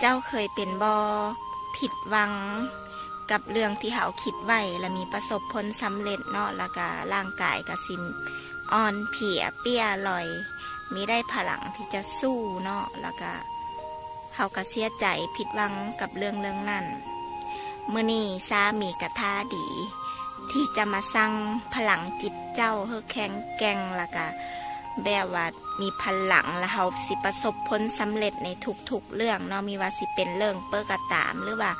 เจ้าเคยเป็นบอผิดหวัง กับเรื่องที่เขาคิดไว้และมีประสบผลสำเร็จเนาะแล้วก็ร่างกายกระสินอ่อนเพลียเปี้ยลอย มีได้พลังที่จะสู้เนาะแล้วก็เขาก็เสียใจผิดหวังกับเรื่องเรื่องนั้นเมื่อนี้ซามีกระทาดี ที่จะมาสร้างพลังจิตเจ้าเพื่อแข็งแกร่งแล้วก็ แบบว่ามีพลังแล้วเขาสิประสบผลสำเร็จในทุกๆเรื่องเนาะมีว่าสิเป็นเรื่องเปิ้กระตามหรือว่า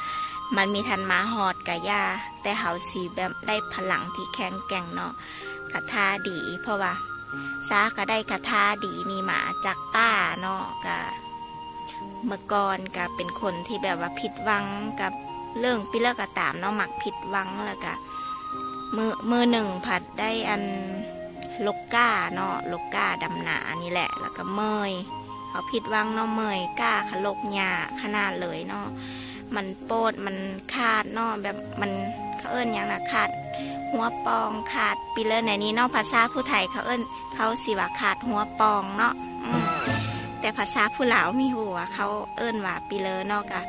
มันมีทันมาหอดกะยา แต่เขาสีแบบได้พลังที่แข็งแกร่งเนาะกระทาดี เพราะว่าซาก็ได้กระทาดีนี่มาจากป้าเนาะกะเมื่อก่อนก็เป็นคนที่แบบว่าผิดหวังกับเรื่องปิเลกระตามเนาะหมักผิดหวังแล้วก็มือมือหนึ่งผัดได้อัน ลกก้าเนาะลกก้าดำหนานี่แหละ แล้วก็เมยเขาผิดหวังเนาะเมยก้าขลกหญ้าขนาดเลยเนาะมันโปดมันขาดเนาะแบบมันเขาเอิ้นอย่างนะขาด หัวปองขาดปีเลอร์ในนี้เนาะภาษาผู้ไทยเขาเอิ้นเขาสิว่าขาดหัวปองเนาะอืมแต่ภาษาผู้ลาวมีหัวเขาเอิ้นว่าปีเลอร์เนาะกะ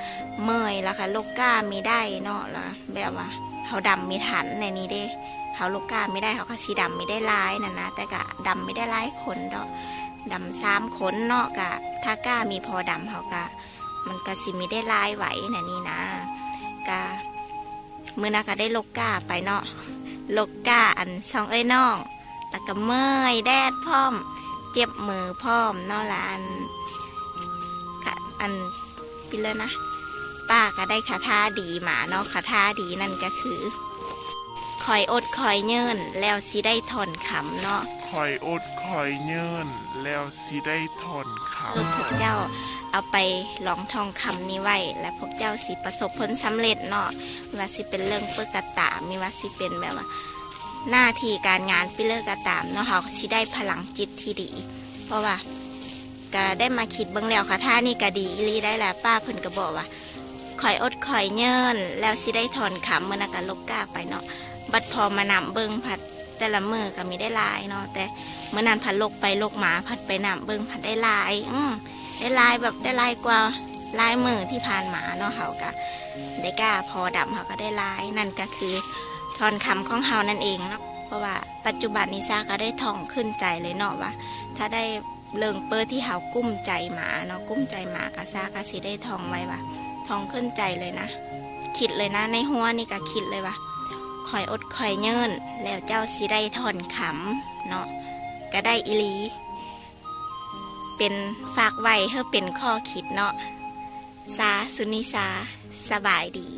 เมยแล้วค่ะลกก้ามีได้เนาะแล้วแบบว่าเขาดำมีฐานในนี้เด้ เขาลูกกาไม่ได้เขาก็สีดำไม่ได้ลายนะนะแต่กะดำไม่ได้ลายขนดอกดำสามขนเนาะกะ ถ้ากล้ามีพอดำเขากะ มันก็สิมีได้ลายไหวนะนี่นะกะเมื่อนาก็ได้ลูกกาไปเนาะลูกกาอันช่องเอ้ยน้องแล้วก็เมื่อยแดดพร้อม เจ็บมือพร้อมเนาะละอันค่ะอันไปเลยนะป้าก็ได้คาถาดีหมาเนาะคาถาดีนั่นก็คือ คอยอดคอยเยินแล้วสิได้ถอนขำเนาะคอยอดคอยเยินแล้วสิได้ทนเขาคือพวกเจ้าเอาไปลองทองคำนี้ไว้ และพวกเจ้าสิประสบผลสำเร็จเนาะไม่ว่าสิเป็นเรื่องเปิกกระตามมีว่าสิเป็นแบบว่า หน้าที่การงานปิเลิกกระตามเนาะเขาสิได้พลังจิตที่ดี เพราะว่าก็ได้มาคิดเบิ่งแล้วค่ะท่านี่ก็ดีอีหลีได้แหละป้าเพิ่นก็บอกว่าคอยอดคอยเยินแล้วสิได้ถอนขำเมื่อนักการลกกล้าไปเนาะ บัดพอมานำเบิงผัดแต่ละมือก็มีได้ลายเนาะแต่เมื่อนั้นผัดลกไปลกมาผัดไปนำเบิงผัดได้ลาย อืมได้ลายแบบได้ลายกว่าลายมือที่ผ่านมาเนาะเขาก็ได้กล้าพอดำเขาก็ได้ลายนั่นก็คือถอนคำของเฮานั่นเองเนาะเพราะว่าปัจจุบันนี้ซาก็ได้ท่องขึ้นใจเลยเนาะว่า ถ้าได้เลิงเปอร์ที่เฮากุ้มใจหมาเนาะกุ้มใจหมากะซาก็สิได้ท่องไว้ว่าท้องขึ้นใจเลยนะ คิดเลยนะในหัวนี่ก็คิดเลยว่า คอยอดคอยเงินแล้วเจ้าสิได้ถอนขำเนาะก็ได้อีลี เป็นฝากไว้เพื่อเป็นข้อคิดเนาะ สาสุนิสา สบายดี